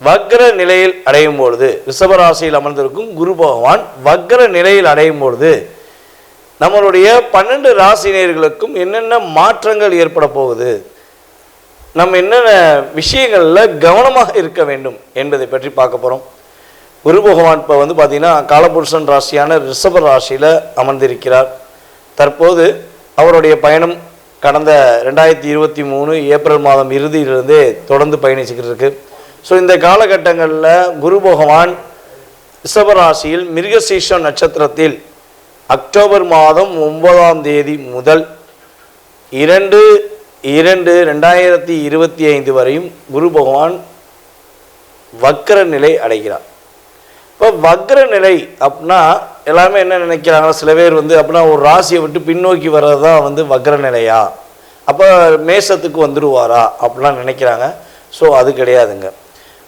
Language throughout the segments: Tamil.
வக்ர நிலையில் அடையும் பொழுது ரிஷபராசியில் அமர்ந்திருக்கும் குரு பகவான் வக்ர நிலையில் அடையும் பொழுது நம்மளுடைய பன்னெண்டு ராசினியர்களுக்கும் என்னென்ன மாற்றங்கள் ஏற்பட போகுது நம்ம என்னென்ன விஷயங்களில் கவனமாக இருக்க வேண்டும் என்பதை பற்றி பார்க்க போகிறோம் குரு பகவான் இப்போ வந்து பார்த்திங்கன்னா காலபுருஷன் ராசியான ரிஷப ராசியில் அமர்ந்திருக்கிறார். தற்போது அவருடைய பயணம் கடந்த ரெண்டாயிரத்தி இருபத்தி மூணு ஏப்ரல் மாதம் இறுதியிலிருந்தே தொடர்ந்து பயணிச்சுக்கிட்டு இருக்குது ஸோ இந்த காலகட்டங்களில் குரு பகவான் ரிஷபராசியில் மிருகசீஷம் நட்சத்திரத்தில் அக்டோபர் மாதம் ஒன்பதாம் தேதி முதல் இரண்டு இரண்டு ரெண்டாயிரத்தி இருபத்தி ஐந்து வரையும் குரு பகவான் வக்கர நிலை அடைகிறார். இப்போ வக்ர நிலை அப்படின்னா எல்லாமே என்ன நினைக்கிறாங்க? சில பேர் வந்து அப்படின்னா ஒரு ராசியை விட்டு பின்னோக்கி வர்றது தான் வந்து வக்ர நிலையா? அப்போ மேசத்துக்கு வந்துடுவாரா அப்படிலாம் நினைக்கிறாங்க. ஸோ அது கிடையாதுங்க.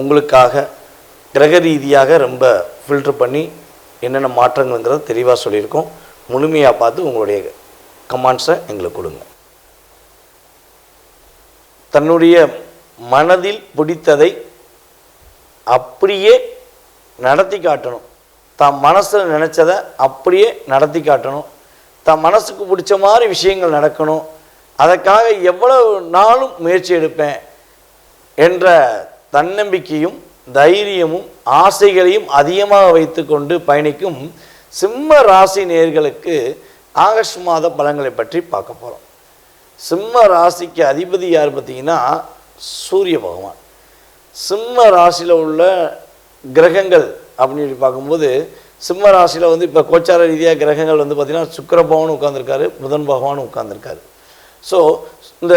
உங்களுக்காக கிரக ரீதியாக ரொம்ப ஃபில்டர் பண்ணி என்னென்ன மாற்றங்கள்ங்கிறத தெளிவாக சொல்லியிருக்கோம். முழுமையாக பார்த்து உங்களுடைய கமாண்ட்ஸை எங்களுக்கு கொடுங்க. தன்னுடைய மனதில் பிடித்ததை அப்படியே நடத்தி காட்டணும். தான் மனசில் நினச்சதை அப்படியே நடத்தி காட்டணும். தான் மனசுக்கு பிடிச்ச மாதிரி விஷயங்கள் நடக்கணும். அதற்காக எவ்வளவு நாளும் முயற்சி எடுப்பேன் என்ற தன்னம்பிக்கையும் தைரியமும் ஆசைகளையும் அதிகமாக வைத்துக்கொண்டு பயணிக்கும் சிம்ம ராசி நேர்களுக்கு ஆகஸ்ட் மாத பலன்களை பற்றி பார்க்க போகிறோம் சிம்ம ராசிக்கு அதிபதி யார் பார்த்தீங்கன்னா சூரிய பகவான். சிம்ம ராசியில் உள்ள கிரகங்கள் அப்படின்னு பார்க்கும்போது சிம்ம ராசியில் வந்து இப்போ கோச்சார ரீதியாக கிரகங்கள் வந்து பார்த்திங்கன்னா சுக்கர பகவான் உட்காந்துருக்காரு புதன் பகவானும் உட்காந்துருக்காரு ஸோ இந்த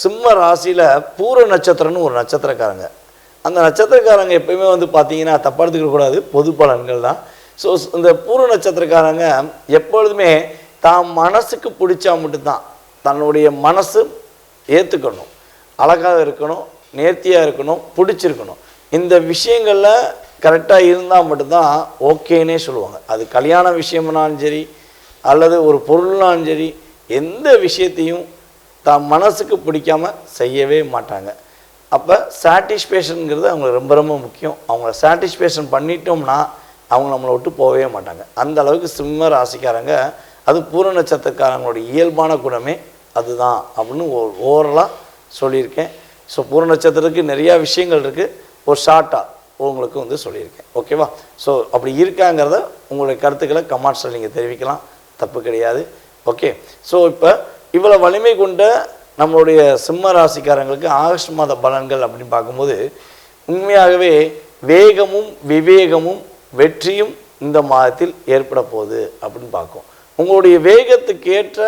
சிம்ம ராசியில் பூர நட்சத்திரம்னு ஒரு நட்சத்திரக்காரங்க. அந்த நட்சத்திரக்காரங்க எப்பயுமே வந்து பார்த்தீங்கன்னா தப்பா எடுத்துக்கூடாது பொது பலன்கள் தான். ஸோ இந்த பூர நட்சத்திரக்காரங்க எப்பொழுதுமே தான் மனசுக்கு பிடிச்சா மட்டும்தான் தன்னுடைய மனசு ஏற்றுக்கணும் அழகாக இருக்கணும் நேர்த்தியாக இருக்கணும் பிடிச்சிருக்கணும். இந்த விஷயங்களில் கரெக்டாக இருந்தால் மட்டும்தான் ஓகேன்னே சொல்லுவாங்க. அது கல்யாண விஷயம்னாலும் சரி அல்லது ஒரு பொருள்னாலும் சரி எந்த விஷயத்தையும் தான் மனசுக்கு பிடிக்காம செய்யவே மாட்டாங்க. அப்போ சாட்டிஸ்ஃபேஷனுங்கிறது அவங்களுக்கு ரொம்ப ரொம்ப முக்கியம். அவங்கள சாட்டிஸ்ஃபேஷன் பண்ணிட்டோம்னா அவங்க நம்மளை விட்டு போகவே மாட்டாங்க. அந்த அளவுக்கு சிம்ம ராசிக்காரங்க அது பூர நட்சத்திரக்காரங்களோட இயல்பான குணமே அதுதான் அப்படின்னு ஒரு ஓரலாக சொல்லியிருக்கேன். ஸோ பூர நட்சத்திரத்துக்கு நிறையா விஷயங்கள் இருக்குது ஒரு ஷார்ட்டாக உங்களுக்கு வந்து சொல்லியிருக்கேன். ஓகேவா ஸோ அப்படி இருக்காங்கிறத உங்களுடைய கருத்துக்களை கமெண்ட்ஸில் நீங்கள் தெரிவிக்கலாம். தப்பு கிடையாது. ஓகே ஸோ இப்போ இவ்வளோ வலிமை கொண்ட நம்மளுடைய சிம்ம ராசிக்காரங்களுக்கு ஆகஸ்ட் மாத பலன்கள் அப்படின்னு பார்க்கும்போது உண்மையாகவே வேகமும் விவேகமும் வெற்றியும் இந்த மாதத்தில் ஏற்பட போகுது அப்படின்னு பார்க்கும். உங்களுடைய வேகத்துக்கேற்ற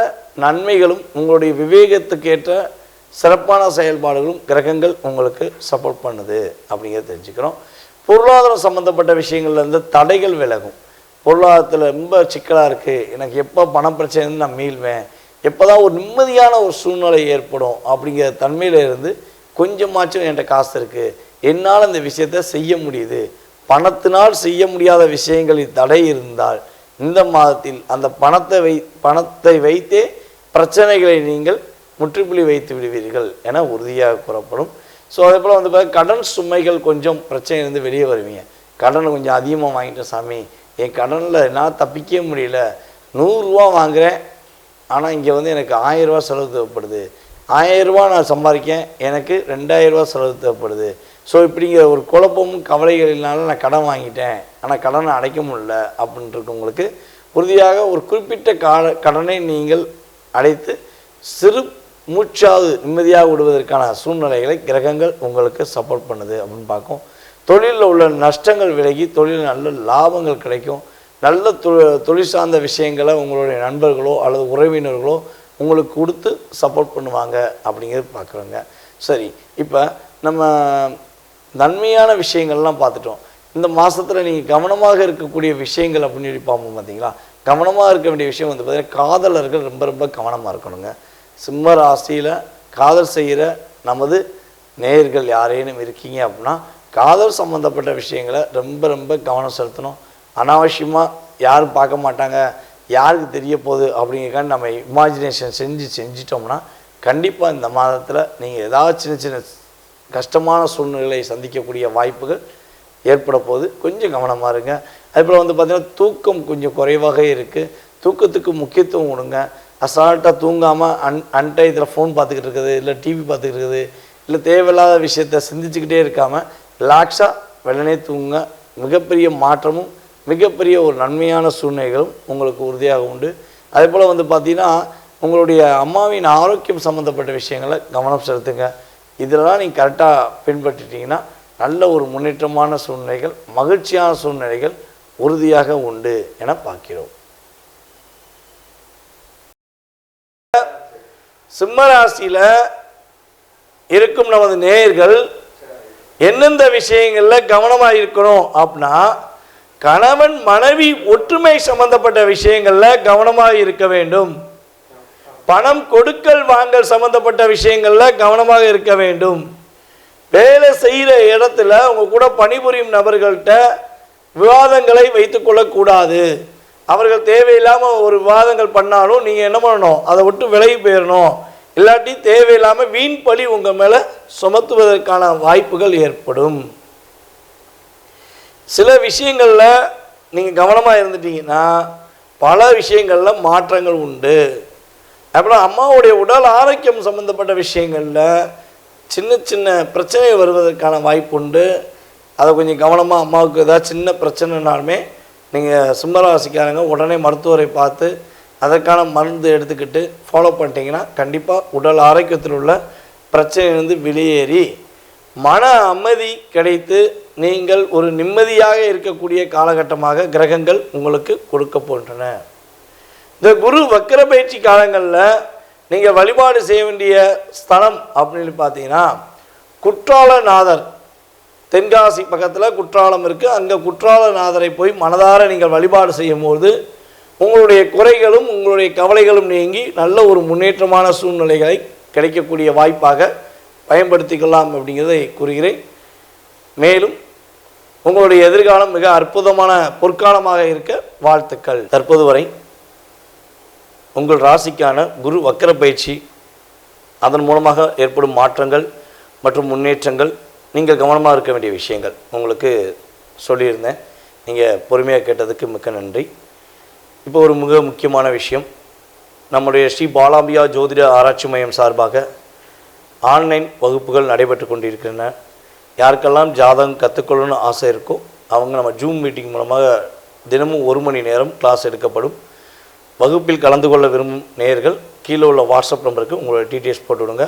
நன்மைகளும் உங்களுடைய விவேகத்துக்கேற்ற சிறப்பான செயல்பாடுகளும் கிரகங்கள் உங்களுக்கு சப்போர்ட் பண்ணுது அப்படிங்கிறத தெரிஞ்சுக்கிறோம். பொருளாதாரம் சம்மந்தப்பட்ட விஷயங்கள்லேருந்து தடைகள் விலகும். பொருளாதாரத்தில் ரொம்ப சிக்கலாக இருக்குது எனக்கு எப்போ பண பிரச்சனை நான் மீள்வேன். எப்போ தான் ஒரு நிம்மதியான ஒரு சூழ்நிலை ஏற்படும் அப்படிங்கிற தன்மையில் இருந்து கொஞ்சமாச்சும் என்கிட்ட காசு இருக்குது என்னால் அந்த விஷயத்தை செய்ய முடியுது. பணத்தினால் செய்ய முடியாத விஷயங்களில் தடை இருந்தால் இந்த மாதத்தில் அந்த பணத்தை வை பணத்தை வைத்தே பிரச்சனைகளை நீங்கள் முற்றுப்புள்ளி வைத்து விடுவீர்கள் என உறுதியாக கூறப்படும். ஸோ அதே போல் வந்து பார்த்தா கடன் சுமைகள் கொஞ்சம் பிரச்சனையிலேருந்து வெளியே வருவீங்க. கடனை கொஞ்சம் அதிகமாக வாங்கிட்டேன் சாமி. என் கடனில் நான் தப்பிக்கவே முடியல. நூறுரூவா வாங்குகிறேன் ஆனால் இங்கே வந்து எனக்கு ஆயிரரூவா செலவு தேவைப்படுது. ஆயிரரூபா நான் சம்பாதிக்கேன் எனக்கு ரெண்டாயிரரூபா செலவு தேவைப்படுது. ஸோ இப்படிங்கிற ஒரு குழப்பமும் கவலைகளினால நான் கடன் வாங்கிட்டேன். ஆனால் கடனை அடைக்க முடியல அப்படின்ட்டு இருக்கவங்களுக்கு உறுதியாக ஒரு குறிப்பிட்ட கால கடனை நீங்கள் அடைத்து சிறு மூச்சாவது நிம்மதியாக விடுவதற்கான சூழ்நிலைகளை கிரகங்கள் உங்களுக்கு சப்போர்ட் பண்ணுது அப்படின்னு பார்க்கும் தொழிலில் உள்ள நஷ்டங்கள் விலகி தொழிலில் நல்ல லாபங்கள் கிடைக்கும். நல்ல தொ தொழில் சார்ந்த விஷயங்களை உங்களுடைய நண்பர்களோ அல்லது உறவினர்களோ உங்களுக்கு கொடுத்து சப்போர்ட் பண்ணுவாங்க அப்படிங்கிறது பார்க்குறோங்க. சரி இப்போ நம்ம நன்மையான விஷயங்கள்லாம் பார்த்துட்டோம். இந்த மாதத்தில் நீங்கள் கவனமாக இருக்கக்கூடிய விஷயங்கள் அப்படின்னு சொல்லி பார்ப்போம் பார்த்தீங்களா? கவனமாக இருக்க வேண்டிய விஷயம் வந்து பார்த்தீங்கன்னா காதலர்கள் ரொம்ப ரொம்ப கவனமாக இருக்கணுங்க. சிம்ம ராசியில் காதல் செய்கிற நமது நேயர்கள் யாரேனும் இருக்கீங்க அப்படின்னா காதல் சம்மந்தப்பட்ட விஷயங்களை ரொம்ப ரொம்ப கவனம் செலுத்தணும். அனாவசியமாக யாரும் பார்க்க மாட்டாங்க. யாருக்கு தெரிய போகுது அப்படிங்கிறக்காண்டி நம்ம இமேஜினேஷன் செஞ்சு செஞ்சிட்டோம்னா கண்டிப்பாக இந்த மாதத்தில் நீங்கள் ஏதாவது சின்ன சின்ன கஷ்டமான சூழ்நிலையை சந்திக்கக்கூடிய வாய்ப்புகள் ஏற்பட போகுது. கொஞ்சம் கவனமாக இருங்க. அதுபோல் வந்து பார்த்திங்கன்னா தூக்கம் கொஞ்சம் குறைவாக இருக்குது தூக்கத்துக்கு முக்கியத்துவம் கொடுங்க. அசால்ட்டாக தூங்காமல் அன் அன்டயத்தில் ஃபோன் பார்த்துக்கிட்டு இருக்குது இல்லை டிவி பார்த்துக்கிட்டு இருக்குது இல்லை தேவையில்லாத விஷயத்த சிந்திச்சுக்கிட்டே இருக்காமல் ரிலாக்ஸாக வெள்ளனே தூங்க மிகப்பெரிய மாற்றமும் மிகப்பெரிய ஒரு நன்மையான சூழ்நிலைகளும் உங்களுக்கு உறுதியாக உண்டு. அதே போல் வந்து பார்த்திங்கன்னா உங்களுடைய அம்மாவின் ஆரோக்கியம் சம்மந்தப்பட்ட விஷயங்களை கவனம் செலுத்துங்க. இதெல்லாம் நீங்கள் கரெக்டாக பின்பற்றிட்டீங்கன்னா நல்ல ஒரு முன்னேற்றமான சூழ்நிலைகள் மகிழ்ச்சியான சூழ்நிலைகள் உறுதியாக உண்டு என பார்க்கிறோம். சிம்மராசியில் இருக்கும் நமது நேயர்கள் எந்தெந்த விஷயங்களில் கவனமாக இருக்கணும் அப்படின்னா கணவன் மனைவி ஒற்றுமை சம்பந்தப்பட்ட விஷயங்களில் கவனமாக இருக்க வேண்டும். பணம் கொடுக்கல் வாங்கல் சம்பந்தப்பட்ட விஷயங்களில் கவனமாக இருக்க வேண்டும். வேலை செய்கிற இடத்துல உங்க கூட பணிபுரியும் நபர்கள்ட்ட விவாதங்களை வைத்துக்கொள்ளக்கூடாது அவர்கள் தேவையில்லாமல் ஒரு விவாதங்கள் பண்ணாலும் நீங்கள் என்ன பண்ணணும்? அதை விட்டு விலகி போயிடணும் இல்லாட்டி தேவையில்லாமல் வீண் பழி உங்கள் மேலே சுமத்துவதற்கான வாய்ப்புகள் ஏற்படும். சில விஷயங்களில் நீங்கள் கவனமாக இருந்துட்டீங்கன்னா பல விஷயங்களில் மாற்றங்கள் உண்டு. அப்புறம் அம்மாவுடைய உடல் ஆரோக்கியம் சம்மந்தப்பட்ட விஷயங்களில் சின்ன சின்ன பிரச்சனை வருவதற்கான வாய்ப்பு உண்டு. அதை கொஞ்சம் கவனமாக அம்மாவுக்கு ஏதாவது சின்ன பிரச்சனைனாலுமே நீங்கள் சிம்மராசிக்காரங்க உடனே மருத்துவரை பார்த்து அதற்கான மருந்து எடுத்துக்கிட்டு ஃபாலோ பண்ணிட்டீங்கன்னா கண்டிப்பாக உடல் ஆரோக்கியத்தில் உள்ள பிரச்சனையிலிருந்து வெளியேறி மன அமைதி கிடைத்து நீங்கள் ஒரு நிம்மதியாக இருக்கக்கூடிய காலகட்டமாக கிரகங்கள் உங்களுக்கு கொடுக்க போன்றன இந்த குரு வக்கர பயிற்சி காலங்களில் நீங்கள் வழிபாடு செய்ய வேண்டிய ஸ்தலம் அப்படின்னு பார்த்தீங்கன்னா குற்றாலநாதர். தென்காசி பக்கத்தில் குற்றாலம் இருக்குது அங்கே குற்றாலநாதரை போய் மனதார நீங்கள் வழிபாடு செய்யும்போது உங்களுடைய குறைகளும் உங்களுடைய கவலைகளும் நீங்கி நல்ல ஒரு முன்னேற்றமான சூழ்நிலைகளை கிடைக்கக்கூடிய வாய்ப்பாக பயன்படுத்திக்கலாம் அப்படிங்கிறதை கூறுகிறேன். மேலும் உங்களுடைய எதிர்காலம் மிக அற்புதமான பொற்காலமாக இருக்க வாழ்த்துக்கள். தற்போது வரை உங்கள் ராசிக்கான குரு வக்கர பயிற்சி அதன் மூலமாக ஏற்படும் மாற்றங்கள் மற்றும் முன்னேற்றங்கள் நீங்கள் கவனமாக இருக்க வேண்டிய விஷயங்கள். உங்களுக்கு சொல்லியிருந்தேன். நீங்கள் பொறுமையாக கேட்டதுக்கு மிக்க நன்றி. இப்போ ஒரு மிக முக்கியமான விஷயம். நம்முடைய ஸ்ரீ பாலாம்பியா ஜோதிட ஆராய்ச்சி மையம் சார்பாக ஆன்லைன் வகுப்புகள் நடைபெற்று கொண்டிருக்கின்றன. யாருக்கெல்லாம் ஜாதகம் கற்றுக்கொள்ளணும்னு ஆசை இருக்கோ அவங்க நம்ம ஜூம் மீட்டிங் மூலமாக தினமும் ஒரு மணி நேரம் கிளாஸ் எடுக்கப்படும். வகுப்பில் கலந்து கொள்ள விரும்பும் நேயர்கள் கீழே உள்ள வாட்ஸ்அப் நம்பருக்கு உங்களோட டீட்டெயில்ஸ் போட்டுவிடுங்க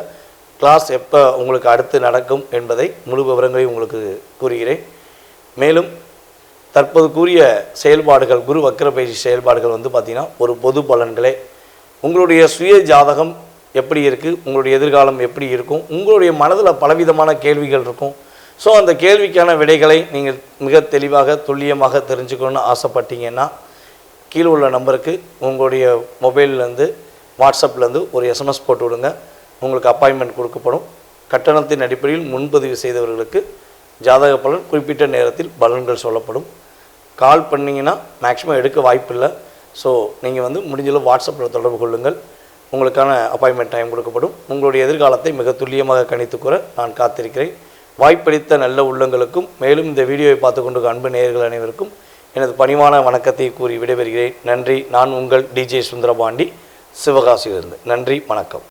கிளாஸ் எப்போ உங்களுக்கு அடுத்து நடக்கும் என்பதை முழு விவரங்களை உங்களுக்கு கூறுகிறேன். மேலும் தற்போது கூறிய செயல்பாடுகள் குரு வக்கர பயிற்சி செயல்பாடுகள் வந்து பார்த்திங்கன்னா ஒரு பொது பலன்களே. உங்களுடைய சுய ஜாதகம் எப்படி இருக்குது உங்களுடைய எதிர்காலம் எப்படி இருக்கும்? உங்களுடைய மனதில் பலவிதமான கேள்விகள் இருக்கும். ஸோ அந்த கேள்விக்கான விடைகளை நீங்கள் மிக தெளிவாக துல்லியமாக தெரிஞ்சுக்கணும்னு ஆசைப்பட்டீங்கன்னா கீழே உள்ள நம்பருக்கு உங்களுடைய மொபைல்லேருந்து வாட்ஸ்அப்லேருந்து ஒரு எஸ்எம்எஸ் போட்டு விடுங்க. உங்களுக்கு அப்பாயின்மெண்ட் கொடுக்கப்படும். கட்டணத்தின் அடிப்படையில் முன்பதிவு செய்தவர்களுக்கு ஜாதக பலன் குறிப்பிட்ட நேரத்தில் பலன்கள் சொல்லப்படும். கால் பண்ணிங்கன்னா மேக்ஸிமம் எடுக்க வாய்ப்பில்லை. ஸோ நீங்கள் வந்து முடிஞ்சளவு வாட்ஸ்அப்பில் தொடர்பு கொள்ளுங்கள். உங்களுக்கான அப்பாயின்மெண்ட் டைம் கொடுக்கப்படும். உங்களுடைய எதிர்காலத்தை மிக துல்லியமாக கணித்து கூற நான் காத்திருக்கிறேன். வாய்ப்பளித்த நல்ல உள்ளங்களுக்கும் மேலும் இந்த வீடியோவை பார்த்து கொண்டு அன்பு நேயர்கள் அனைவருக்கும் எனது பணிவான வணக்கத்தை கூறி விடைபெறுகிறேன். நன்றி. நான் உங்கள் டிஜே சுந்தரபாண்டி. சிவகாசியிலிருந்து. நன்றி. வணக்கம்.